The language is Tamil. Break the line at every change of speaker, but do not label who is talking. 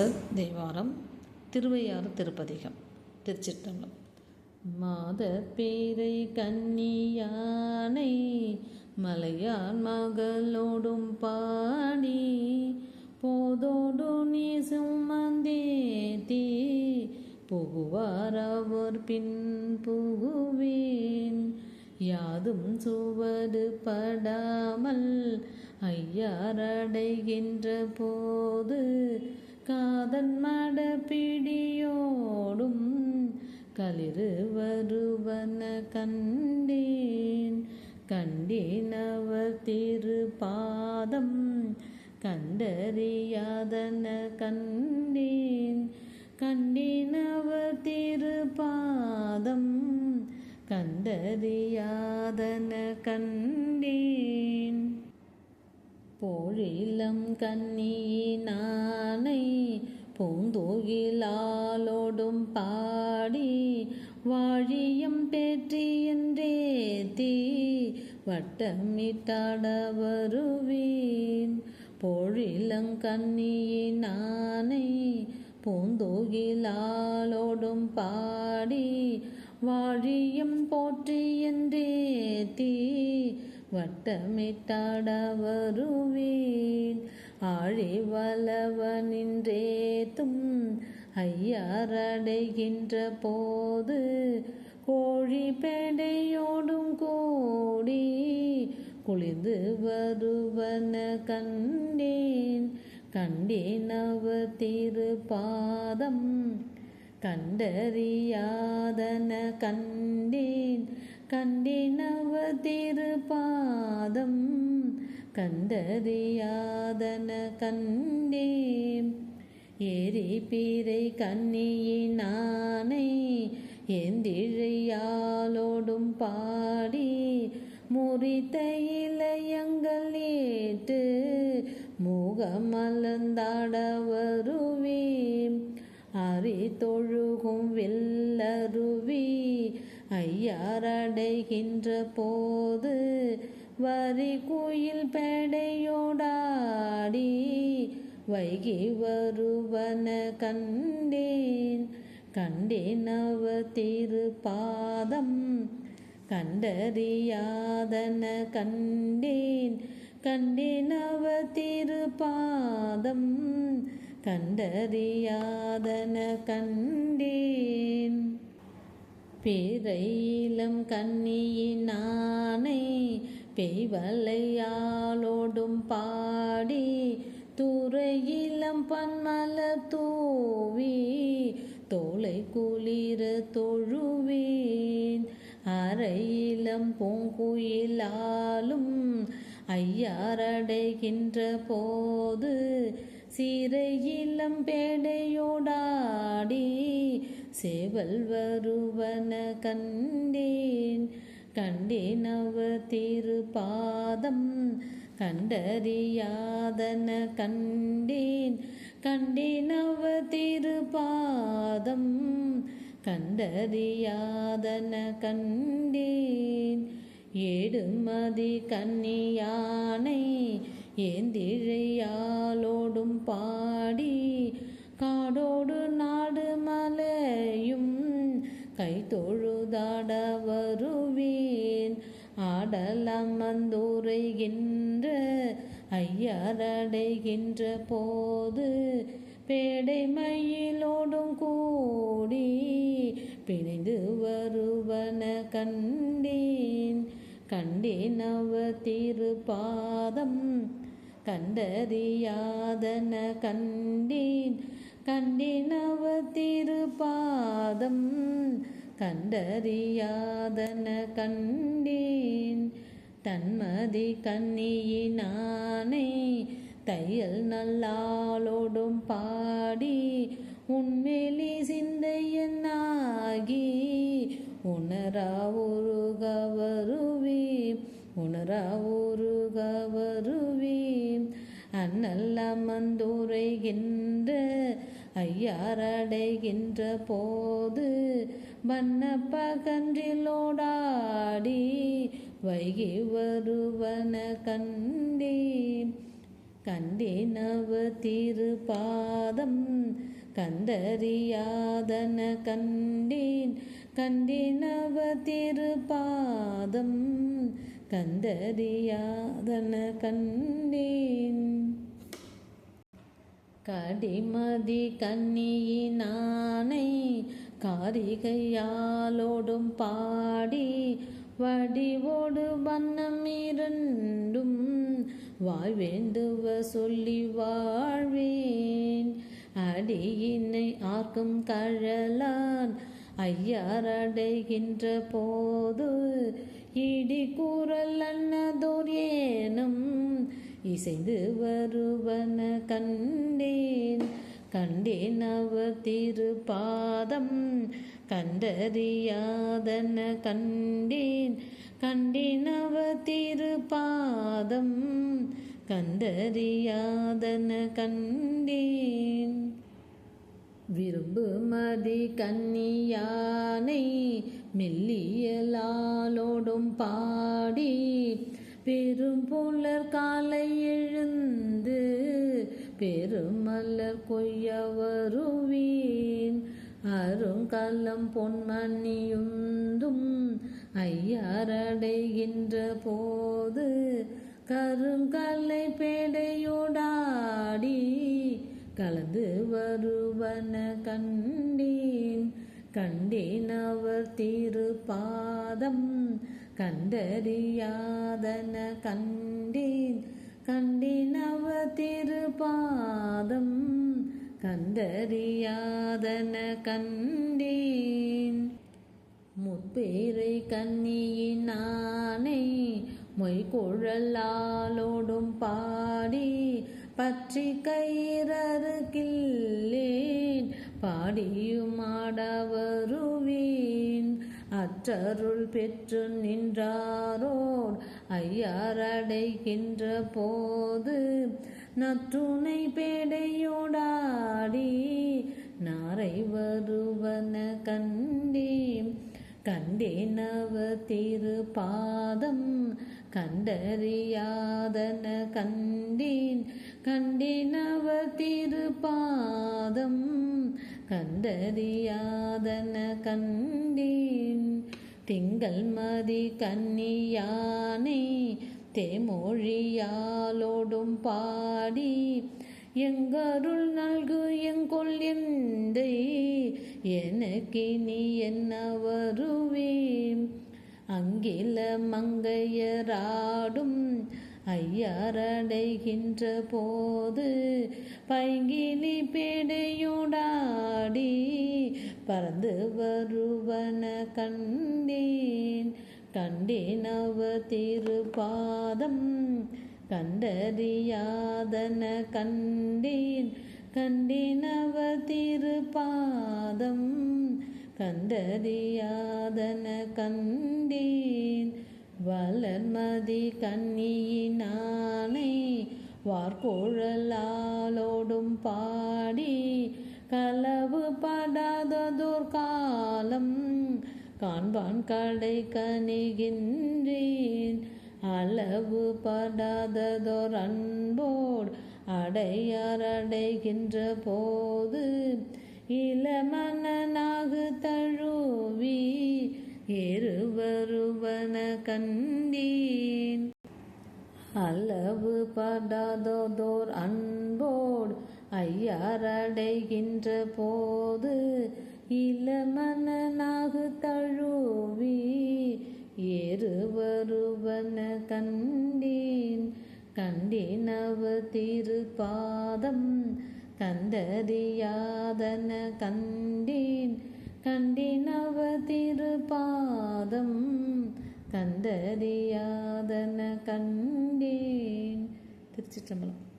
அரசர் தேவாரம் திருவையாறு திருப்பதிகம் திருச்சிட்டம்பலம் மாத பேரை கன்னியானை மலையான் மகளோடும் பாடி போதோடு நீ சுமந்தேத்தி புகுவார் அவர் பின் புகுவேன். யாதும் சுவடு படாமல் ஐயாரடைகின்ற போது காதன் மட பிடியோடும் களிறு வருவன கண்டேன். கண்டேனவர் திருப்பாதம் கண்டறியாதன கண்டேன். கண்டேனவர் திருப்பாதம் கண்டறியாதன கண்டேன் போழிலம் கன்னியினானை பூந்தோகிலாலோடும் பாடி வாழியம் பேற்றி என்றே தீ வட்டமிட்டாட வருவேன் பொழிலங்கண்ணியினானை பூந்தோகிலாலோடும் பாடி வாழியம் போற்றி என்றே தீ வட்டமிட்டாட வருவேன் ஆழி வளவனின்றேத்தும் ஐயாரடைகின்ற போது கோழி பேடையோடும் கோடி குளிர்ந்து வருவன கண்டேன். கண்டேன் அவ திருப்பாதம் கண்டறியாதன கண்டேன். கண்டினவதிரு பாதம் கண்டறியாதன கண்டே ஏரி பீரை கண்ணியினானை எந்திழையாலோடும் பாடி முறித்த இலையங்கள் ஏற்று முகமலந்தாட வருவேன் அரி தொழுகும் வெள்ளருவி ஐயாரடைகின்ற போது வரி குயில் பேடையோடாடி வைகி வருவன கண்டேன். கண்டேன் அவ திருப்பாதம் கண்டறியாதன கண்டேன். கண்டேன் அவ திருப்பாதம் கண்டறியாதன கண்டேன். பேரையிலம் கண்ணியினானை பெய்வலையாலோடும் பாடி துறையிலம் பன்மல தூவி தோலை குளிர தொழுவேன். அறையிலம் பூங்குயிலாலும் ஐயாரடைகின்ற போது சிறையிலம் பேடையோடாடி சேவல் வருவன கண்டேன் கண்டேன் அவ திருப்பாதம் கண்டறியாதன கண்டேன் கண்டேன் அவ திருப்பாதம் கண்டறியாதன கண்டேன். ஏடுமதி கன்னியானை ஏந்திழையாலோடும் பாடி காடோடு நாடு மலையும் கை தொழுதாட வருவேன் ஆடலம் வந்துரைகின்ற ஐயாரடைகின்ற போது பேடை மயிலோடும் கூடி பிணைந்து வருவன கண்டேன். கண்டேன் அவ திருப்பாதம் கண்டறியாதன கண்டேன். கண்டினவ திருபாதம் கண்டறியாதன கண்டேன். தன்மதி கண்ணியினானை தையல் நல்லாலோடும் பாடி உண்மேலி சிந்தையனாகி உணரா உருக வருவேன் உணரா உருக வருவேன் அண்ணல் அமர்ந்துரைகின்ற ஐயாரடைகின்ற போது வண்ணப்ப கன்றிலோடாடி வைகி வருவன கண்டேன். கண்டேன் திருபாதம் திருப்பாதம் கண்டறியாதன கண்டேன். கண்டினவ திருபாதம் கண்டறியாதன கண்டேன். கடிமதி கன்னியினானை காரிகையாலோடும் பாடி வடிவோடு வண்ணம் இரண்டும் வாழ்வேண்டுவ சொல்லி வாழ்வேன். அடியினை ஆர்க்கும் கழலான் ஐயாரடைகின்ற போது இடி கூறல் அன்னதோர் ஏனும் இசைந்து வருவன கண்டேன். கண்டேன் அவர் திருப்பாதம் கண்டறியாதன கண்டேன். கண்டேன் அவர் திருப்பாதம் கண்டறியாதன கண்டேன். விரும்பு மதி கன்னியானை மெல்லியலாலோடும் பாடி பெரும் புலர் காலை எழுந்து பெருமல்லர் கொய்ய வருவேன். அருங்கலம் பொன்மணியுந்தும் ஐயாரடைகின்ற போது கருங்கல்லை பேடையோடாடி கலந்து வருவன கண்டேன். கண்டேன் அவர் திருப்பாதம் கண்டறியாதன கண்டேன் கண்டினவ திருபாதம் கண்டறியாதன கண்டேன். முப்பேரை கண்ணியினானை மொய்குழலாலோடும் பாடி பற்றி கயிறருக்கில்லேன் பாடியுமாட வருவேன் அற்றருள் பெற்று நின்றாரோர் ஐயாரடைகின்ற போது நற்றுணை பேடையோடாடி. நாரை வருவன கண்டேன். கண்டேனவ திருப்பாதம் கண்டறியாதன கண்டேன். கண்டேனவ திருப்பாதம் கண்டறியாதன கண்டேன். திங்கள் மதி கன்னியானை தேமொழியாலோடும் பாடி. எங்கருள் நல்கு எங்கொள் எந்தை எனக்கு நீ என்ன வருவேன்? அங்கில மங்கையராடும் ஐயாரடைகின்ற போது பைங்கிலி பேடையுடாடி பறந்து வருவன கண்டேன். கண்டேன் அவ திருப்பாதம் கண்டறியாதன கண்டேன். கண்டேன் அவ திருப்பாதம் கண்டறியாதன கண்டேன். வளர்மதி கண்ணியினானை வார்கோழலாலோடும் பாடி களவு படாததோர் காலம் காண்பான் கடை கணிகின்றேன் அளவு படாததோர் அன்போடு அடையாரடைகின்ற போது இளமனாகு தழுவி ஏறுவருவன கண்டேன் அளவு படாதோதோர் அன்போடு ஐயாரடைகின்ற போது இளமனாகு தழுவி ஏறுவருவன கண்டேன் கண்டினவ திருப்பாதம் கண்டறியாதன கண்டேன் கண்டினவ திருபாதம் திருப்பாதம் கண்டறியாதன கண்டேன். திருச்சிற்றம்பலம்.